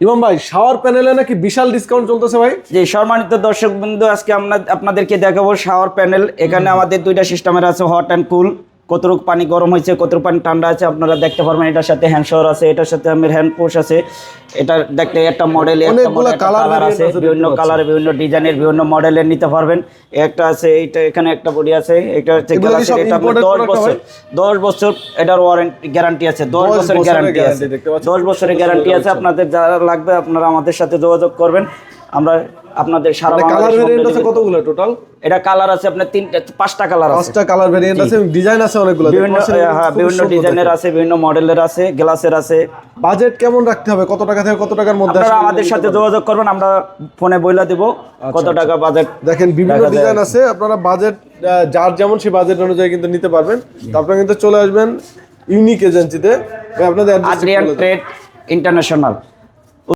ইমাম ভাই শাওয়ার প্যানেলে নাকি বিশাল ডিসকাউন্ট চলতেছে ভাই? যে সম্মানিত দর্শক বিন্দু আজকে আমরা আপনাদেরকে দেখাবো শাওয়ার প্যানেল এখানে আমাদের দুইটা সিস্টেমের আছে হট অ্যান্ড কুল কতটুকু পানি গরম হয়েছে কতটুকু পানি ঠান্ডা আছে আপনারা দেখতে পারবেন এটার সাথে হ্যান্ড শাওয়ার আছে এটার সাথে আমার হ্যান্ড পুশ আছে। এটা দেখতে একটা মডেল অনেকগুলা কালার আছে বিভিন্ন। কালার বিভিন্ন ডিজাইনের বিভিন্ন মডেলের নিতে পারবেন একটা আছে এইটা এখানে একটা বডি আছে এটা হচ্ছে সব এটা আপনার imported দশ product বছর ভাই? দশ বছর এটার ওয়ারেন্টি গ্যারান্টি আছে দশ দশ বছরের বছরের গ্যারান্টি আছে guarantee দেখতে পাচ্ছি। দশ বছরের গ্যারান্টি আছে আপনাদের যারা লাগবে আপনারা আমাদের সাথে যোগাযোগ করবেন আমরা আপনাদের সারা কালার ভেরিয়েন্ট আছে কতগুলো টোটাল এটা কালার আছে আপনার তিনটা পাঁচটা কালার আছে। পাঁচটা কালার ভেরিয়েন্ট আছে ডিজাইন আছে অনেকগুলো। বিভিন্ন হ্যাঁ বিভিন্ন ডিজাইনের আছে বিভিন্ন মডেলের আছে গ্লাসের আছে। বাজেট কেমন রাখতে হবে? কত টাকা থেকে কত টাকার মধ্যে আপনারা আমাদের সাথে যোগাযোগ করবেন আমরা ফোনে বইলা দিব কত টাকা বাজেট দেখেন বিভিন্ন ডিজাইন আছে আপনারা বাজেট যার যেমন সেই বাজেট অনুযায়ী কিন্তু নিতে পারবেন। তো আপনারা কিন্তু চলে আসবেন ইউনিক এজেন্সিতে আপনাদের আদ্রিয়ান ট্রেড ইন্টারন্যাশনাল